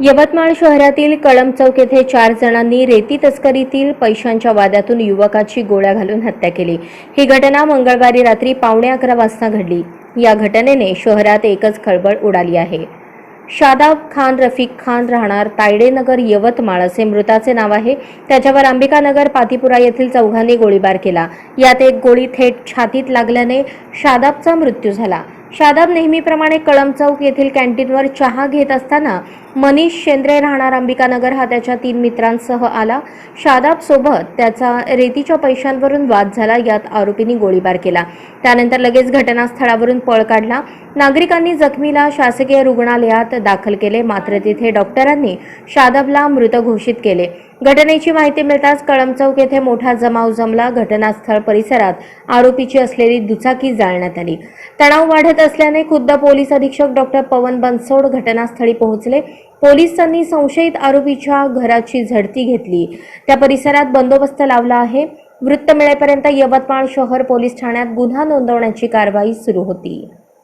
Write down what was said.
यवतमाळ शहरातील कळम चौक येथे चार जणांनी रेती तस्करीतील पैशांच्या वादातून युवकाची गोळ्या घालून हत्या केली. ही घटना मंगळवारी रात्री पावणे अकरा वाजता घडली. या घटनेने शहरात एकच खळबळ उडाली आहे. शादाब खान रफिक खान राहणार तायडेनगर यवतमाळ असे मृताचे नाव आहे. त्याच्यावर अंबिकानगर पातीपुरा येथील चौघांनी गोळीबार केला. यात एक गोळी थेट छातीत लागल्याने शादाबचा मृत्यू झाला. शादाब नेहमीप्रमाणे कळम चौक येथील कॅन्टीनवर चहा घेत असताना मनीष शेंद्रे राहणार अंबिकानगर हा त्याच्या तीन मित्रांसह आला. शादाब सोबत त्याचा रेतीच्या पैशांवरून वाद झाला यात आरोपींनी गोळीबार केला. त्यानंतर लगेच घटनास्थळावरून पळ काढला. नागरिकांनी जखमीला शासकीय रुग्णालयात दाखल केले. मात्र तिथे डॉक्टरांनी शादबला मृत घोषित केले. घटनेची माहिती मिळताच कळम चौक येथे मोठा जमाव जमला. घटनास्थळ परिसरात आरोपीची असलेली दुचाकी जाळण्यात आली. तणाव वाढत असल्याने खुद्द पोलीस अधीक्षक डॉक्टर पवन बनसोड घटनास्थळी पोहोचले. पोलिसांनी संशयित आरोपीच्या घराची झडती घेतली. त्या परिसरात बंदोबस्त लावला आहे. वृत्त मिळेपर्यंत यवतमाळ शहर पोलीस ठाण्यात गुन्हा नोंदवण्याची कारवाई सुरू होती.